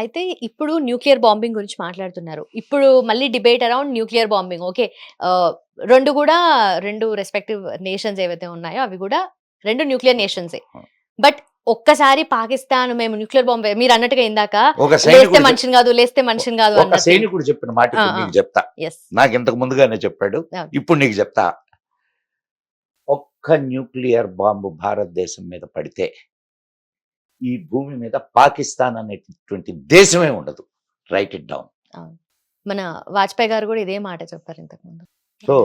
అయితే ఇప్పుడు nuclear bombing గురించి మాట్లాడుతున్నారు. ఇప్పుడు మళ్ళీ debate around nuclear bombing. Okay రెండు కూడా రెండు రెస్పెక్టివ్ నేషన్స్ ఏవైతే ఉన్నాయో అవి కూడా రెండు న్యూక్లియర్ నేషన్సే బట్ ఒక్కసారి పాకిస్తాన్ మేము న్యూక్లియర్ బాంబ్ మీరు అన్నట్టుగా ఇందాక లేస్తే మనిషిని కాదు లేస్తే మనిషిని కాదు ఒక సైనికుడు చెప్పిన మాట. నీకు చెప్తా. నాకు ఇంతకు ముందుగానే చెప్పాడు. ఇప్పుడు నీకు చెప్తా. ఒక్క న్యూక్లియర్ బాంబు భారతదేశం మీద పడితే ఈ భూమి మీద పాకిస్తాన్ అనేటటువంటి దేశమే ఉండదు. రైట్ ఇట్ డౌన్ మన వాజ్పేయి గారు కూడా ఇదే మాట చెప్పారు ఇంతకు ముందు. సో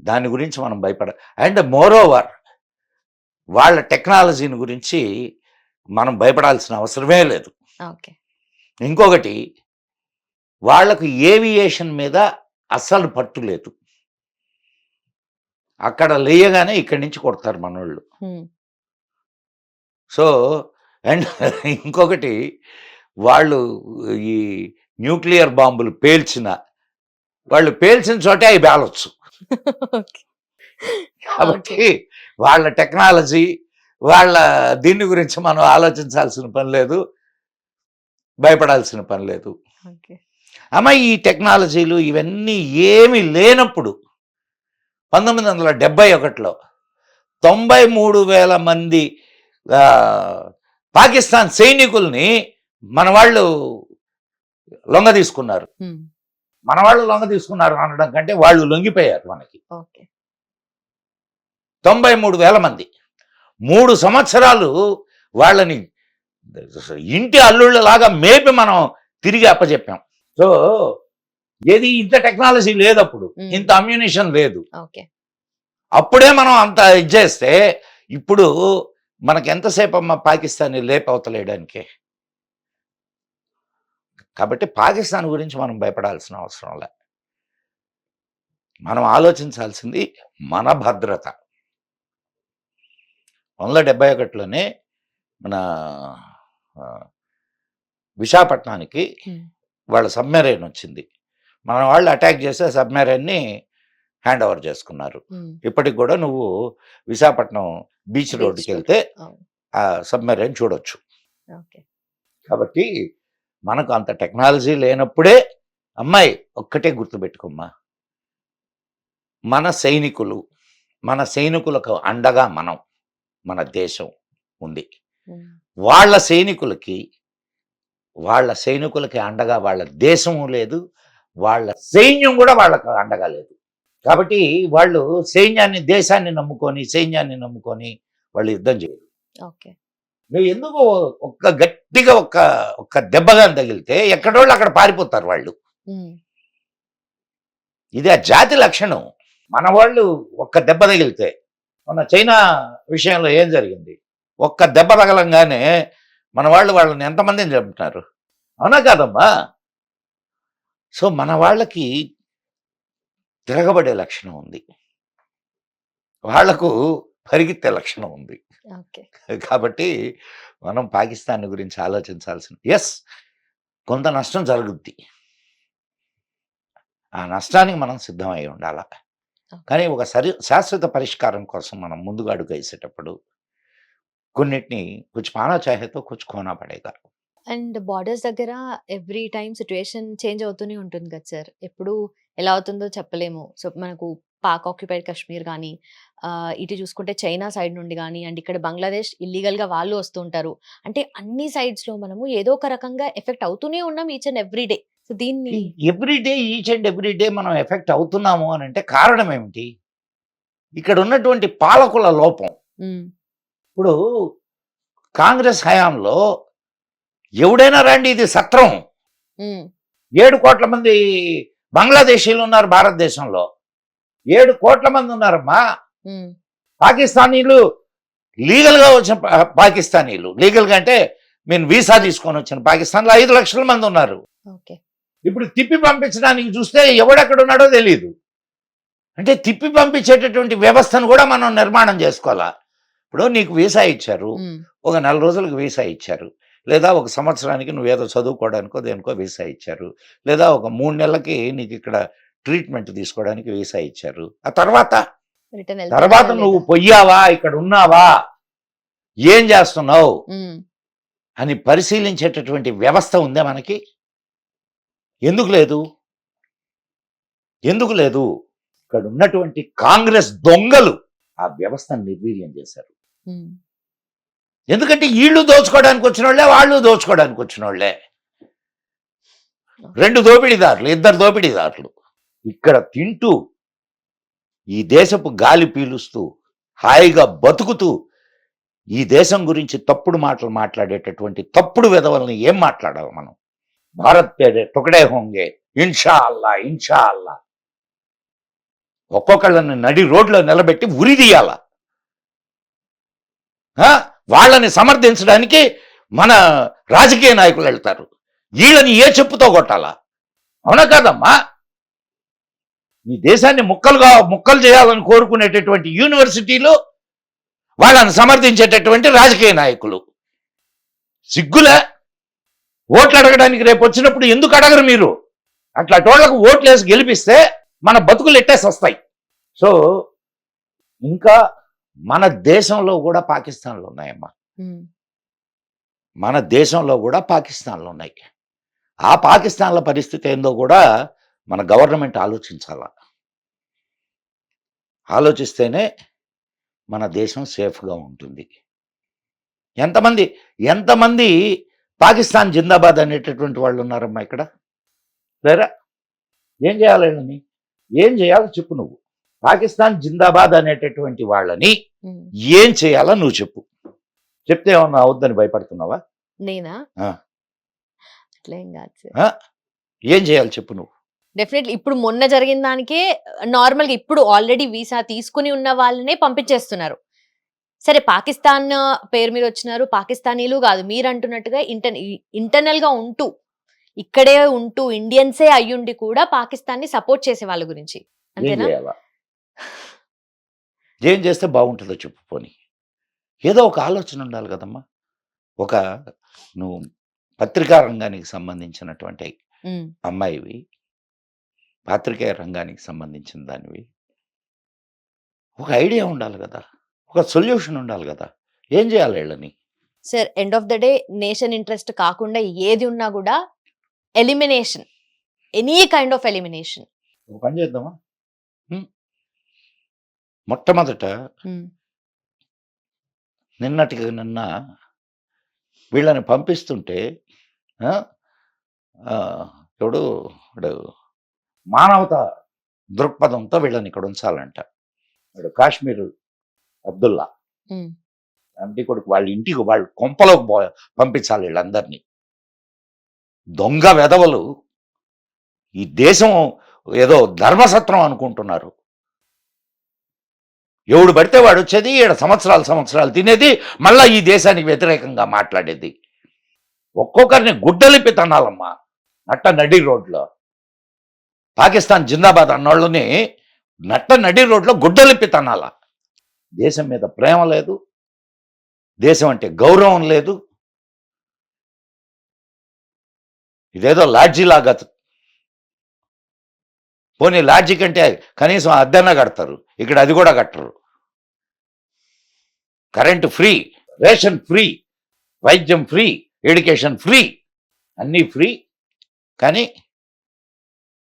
దాని గురించి మనం భయపడ అండ్ మోర్ ఓవర్ వాళ్ళ టెక్నాలజీని గురించి మనం భయపడాల్సిన అవసరమే లేదు. ఓకే. ఇంకొకటి వాళ్ళకు ఏవియేషన్ మీద అస్సలు పట్టు లేదు. అక్కడ లేయగానే ఇక్కడి నుంచి కొడతారు మనోళ్ళు. సో అండ్ ఇంకొకటి వాళ్ళు ఈ న్యూక్లియర్ బాంబులు పేల్చిన వాళ్ళు పేల్చిన చోటే అవి పేలొచ్చు. ఓకే. కాబట్టి వాళ్ళ టెక్నాలజీ వాళ్ళ దీని గురించి మనం ఆలోచించాల్సిన పని లేదు భయపడాల్సిన పని లేదు. అమ్మ ఈ టెక్నాలజీలు ఇవన్నీ ఏమీ లేనప్పుడు పంతొమ్మిది వందల డెబ్బై ఒకటిలో తొంభై మూడు వేల మంది పాకిస్తాన్ సైనికుల్ని మన వాళ్ళు లొంగ తీసుకున్నారు మన వాళ్ళు లొంగ తీసుకున్నారు అనడం కంటే వాళ్ళు లొంగిపోయారు మనకి. తొంభై మూడు వేల మంది. మూడు సంవత్సరాలు వాళ్ళని ఇంటి అల్లుళ్ళలాగా మేపి మనం తిరిగి అప్పచెప్పాం సో ఏది ఇంత టెక్నాలజీ లేదు అప్పుడు. ఇంత అమ్యునిషన్ లేదు. అప్పుడే మనం అంత ఇది చేస్తే ఇప్పుడు మనకి ఎంతసేపు అమ్మ పాకిస్తాన్ లేపవతలేయడానికి? కాబట్టి పాకిస్తాన్ గురించి మనం భయపడాల్సిన అవసరం లే. మనం ఆలోచించాల్సింది మన భద్రత. వందల డెబ్బై ఒకటిలోనే మన విశాఖపట్నానికి. వాళ్ళ సబ్మెరైన్ వచ్చింది. మన వాళ్ళు అటాక్ చేస్తే సబ్మెరైన్ని హ్యాండ్ ఓవర్ చేసుకున్నారు ఇప్పటికి కూడా నువ్వు విశాఖపట్నం బీచ్ రోడ్డుకి. వెళ్తే. ఆ సబ్మెరైన్ చూడొచ్చు. కాబట్టి మనకు అంత టెక్నాలజీ లేనప్పుడే అమ్మాయి ఒక్కటే గుర్తుపెట్టుకోమ్మా. మన సైనికులు మన సైనికులకు అండగా మనం మన దేశం ఉంది. వాళ్ళ సైనికులకి వాళ్ళ సైనికులకి అండగా వాళ్ళ దేశము లేదు వాళ్ళ సైన్యం కూడా వాళ్ళకు అండగా లేదు. కాబట్టి వాళ్ళు సైన్యాన్ని దేశాన్ని నమ్ముకొని సైన్యాన్ని నమ్ముకొని వాళ్ళు యుద్ధం చేయరు ఓకే. నువ్వు ఎందుకు ఒక్క గట్టిగా ఒక్క ఒక్క దెబ్బగా తగిలితే ఎక్కడోళ్ళు అక్కడ పారిపోతారు వాళ్ళు. ఇది ఆ జాతి లక్షణం. మన వాళ్ళు ఒక్క దెబ్బ తగిలితే మన చైనా విషయంలో ఏం జరిగింది? ఒక్క దెబ్బ తగలంగానే మన వాళ్ళు వాళ్ళని ఎంతమందిని చంపుతున్నారు? అవునా కాదమ్మా? సో మన వాళ్ళకి తిరగబడే లక్షణం ఉంది. వాళ్ళకు పరిగెత్తే లక్షణం ఉంది. కాబట్టి మనం పాకిస్తాన్ గురించి ఆలోచించాల్సిన ఎస్ కొంత నష్టం జరుగుద్ది. ఆ నష్టానికి మనం సిద్ధమై ఉండాల. కానీ ఒక సరి శాశ్వత పరిష్కారం కోసం మనం ముందుగా అడుగు వేసేటప్పుడు కొన్నిటిని కుछ పానా చాహేతో కుछ కోనా పడేగా అండ్ బార్డర్స్ దగ్గర ఎవ్రీ టైం సిచ్యువేషన్ చేంజ్ అవుతూనే ఉంటుంది కదా సార్. ఎప్పుడు ఎలా అవుతుందో చెప్పలేము. సో మనకు పాక్ ఆక్యుపైడ్ కాశ్మీర్ కానీ ఇటు చూసుకుంటే చైనా సైడ్ నుండి కానీ అండ్ ఇక్కడ బంగ్లాదేశ్ ఇల్లీగల్గా వాళ్ళు వస్తుంటారు అంటే అన్ని sides లో మనము ఏదో ఒక రకంగా ఎఫెక్ట్ అవుతూనే ఉన్నాం each and every day. So దీన్ని every day each and every day మనం ఎఫెక్ట్ అవుతున్నాము అని అంటే కారణం ఏమిటి? ఇక్కడ ఉన్నటువంటి పాలకుల లోపం. ఇప్పుడు కాంగ్రెస్ హయాంలో ఎవడైనా రండి ఇది సత్రం. ఏడు కోట్ల మంది బంగ్లాదేశీలు ఉన్నారు భారతదేశంలో. ఏడు కోట్ల మంది ఉన్నారమ్మా. పాకిస్తానీలు లీగల్గా వచ్చిన పాకిస్తానీలు. లీగల్గా అంటే మీరు వీసా తీసుకొని వచ్చిన పాకిస్తాన్లో ఐదు లక్షల మంది ఉన్నారు. ఇప్పుడు తిప్పి పంపించడానికి చూస్తే ఎవడెక్కడ ఉన్నాడో తెలియదు అంటే తిప్పి పంపించేటటువంటి వ్యవస్థను కూడా మనం నిర్మాణం చేసుకోవాలా? ఇప్పుడు నీకు వీసా ఇచ్చారు. ఒక నెల రోజులకు వీసా ఇచ్చారు. లేదా ఒక సంవత్సరానికి నువ్వేదో చదువుకోవడానికో దేనికో వీసా ఇచ్చారు. లేదా ఒక మూడు నెలలకి నీకు ఇక్కడ ట్రీట్మెంట్ తీసుకోవడానికి వీసా ఇచ్చారు. ఆ తర్వాత? తర్వాత నువ్వు పొయ్యావా? ఇక్కడ ఉన్నావా? ఏం చేస్తున్నావు? అని పరిశీలించేటటువంటి వ్యవస్థ ఉందే మనకి? ఎందుకు లేదు? ఎందుకు లేదు? ఇక్కడ ఉన్నటువంటి కాంగ్రెస్ దొంగలు ఆ వ్యవస్థను నిర్వీర్యం చేశారు. ఎందుకంటే వీళ్ళు దోచుకోవడానికి వచ్చిన వాళ్ళే వాళ్ళు దోచుకోవడానికి వచ్చిన వాళ్ళే. రెండు దోపిడీదారులు ఇద్దరు దోపిడీదారులు. ఇక్కడ తింటూ ఈ దేశపు గాలి పీలుస్తూ హాయిగా బతుకుతూ ఈ దేశం గురించి తప్పుడు మాటలు మాట్లాడేటటువంటి తప్పుడు విధవల్ని ఏం మాట్లాడాలి మనం? భారత్ పేరే టొకడే హోంగే. ఇన్షా అల్లా ఇన్షా అల్లా ఒక్కొక్కళ్ళని నడి రోడ్లో నిలబెట్టి ఉరిదీయాల వాళ్ళని సమర్థించడానికి మన రాజకీయ నాయకులు వెళ్తారు. వీళ్ళని ఏ చెప్పుతో కొట్టాలా? అవునా కాదమ్మా? ఈ దేశాన్ని ముక్కలుగా ముక్కలు చేయాలని కోరుకునేటటువంటి యూనివర్సిటీలు వాళ్ళని సమర్థించేటటువంటి రాజకీయ నాయకులు. సిగ్గులే? ఓట్లు అడగడానికి రేపు వచ్చినప్పుడు ఎందుకు అడగరు మీరు? అట్లా టోళ్ళకు ఓట్లు వేసి గెలిపిస్తే మన బతుకులు ఎట్టేసి వస్తాయి సో ఇంకా మన దేశంలో కూడా పాకిస్తాన్లు ఉన్నాయమ్మా. మన దేశంలో కూడా పాకిస్తాన్లు ఉన్నాయి. ఆ పాకిస్తాన్ల పరిస్థితి ఏందో కూడా మన గవర్నమెంట్ ఆలోచించాల? ఆలోచిస్తేనే మన దేశం సేఫ్గా ఉంటుంది. ఎంతమంది ఎంతమంది పాకిస్తాన్ జిందాబాద్ అనేటటువంటి వాళ్ళు ఉన్నారమ్మా ఇక్కడ? లేరా? ఏం చేయాలని ఏం చేయాలో చెప్పు నువ్వు. పాకిస్తాన్ జిందాబాద్ అనేటటువంటి వాళ్ళని. ఏం చేయాలో నువ్వు చెప్పు. చెప్తే ఏమన్నా అవుద్దని భయపడుతున్నావా? నేనా. అట్లేం కాదు ఏం చేయాలి చెప్పు నువ్వు? డెఫినెట్లీ ఇప్పుడు మొన్న జరిగిన దానికే నార్మల్గా ఇప్పుడు ఆల్రెడీ వీసా తీసుకుని ఉన్న వాళ్ళనే పంపించేస్తున్నారు. సరే పాకిస్తాన్ పేరు మీద వచ్చినారు. పాకిస్తానీలు కాదు మీరు అంటున్నట్టుగా ఇంటర్ ఇంటర్నల్గా ఉంటూ ఇక్కడే ఉంటూ ఇండియన్సే అయ్యుండి కూడా పాకిస్తాన్ని సపోర్ట్ చేసే వాళ్ళ గురించి. అంతేనా? ఏం చేస్తే బాగుంటుందో చెప్పు పోని. ఏదో ఒక ఆలోచన ఉండాలి కదమ్మా. ఒక నువ్వు పత్రికా రంగానికి సంబంధించినటువంటి అమ్మాయివి పాత్రికేయ రంగానికి సంబంధించిన దానివి. ఒక ఐడియా ఉండాలి కదా. ఒక సొల్యూషన్ ఉండాలి కదా. ఏం చేయాలి వీళ్ళని? Sir end of the day nation interest కాకుండా ఏది ఉన్నా కూడా elimination. Any kind of elimination. ఒక పని చేద్దామా? మొట్టమొదట నిన్నటికి నిన్న వీళ్ళని పంపిస్తుంటే ఎవడు వాడు మానవత దృక్పథంతో వీళ్ళని ఇక్కడ ఉంచాలంట. కాశ్మీర్ అబ్దుల్లా. అంటే కొడుకు వాళ్ళ ఇంటికి వాళ్ళ కొంపలోకి పంపించాలి వీళ్ళందరినీ. దొంగ వెధవలు ఈ దేశం ఏదో ధర్మసత్రం అనుకుంటున్నారు. ఎవడు పడితే వాడు వచ్చేది ఏడు సంవత్సరాలు సంవత్సరాలు తినేది మళ్ళా ఈ దేశానికి వ్యతిరేకంగా మాట్లాడేది. ఒక్కొక్కరిని గుడ్డలిప్పి తనాలమ్మా నట్ట నడి రోడ్లో. పాకిస్తాన్ జిందాబాద్ అన్నోళ్ళని నట్ట నడి రోడ్లో గుడ్డలిప్పి తనాల దేశం మీద ప్రేమ లేదు. దేశం అంటే గౌరవం లేదు. ఇదేదో లాడ్జీలాగా పోనీ లాడ్జీ కంటే కనీసం అద్దెన్న కడతారు. ఇక్కడ అది కూడా కట్టరు. కరెంటు ఫ్రీ రేషన్ ఫ్రీ వైద్యం ఫ్రీ ఎడ్యుకేషన్ ఫ్రీ అన్నీ ఫ్రీ. కానీ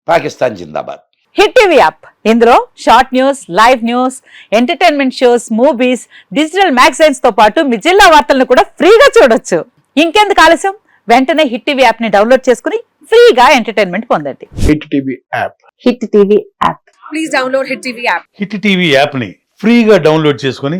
పాకిస్తాన్ జిందాబాద్. Hit TV app. ఇందులో short news live news entertainment shows movies digital మ్యాగజైన్స్తో పాటు మీ జిల్లా వార్తలను కూడా ఫ్రీగా చూడొచ్చు. ఇంకెందుకు ఆలస్యం? వెంటనే హిట్ టీవీ యాప్ని డౌన్లోడ్ చేసుకుని ఫ్రీగా ఎంటర్టైన్మెంట్ పొందండి. Hit TV app. Hit TV app. Please download Hit TV app. Hit TV యాప్ని ఫ్రీగా డౌన్లోడ్ చేసుకొని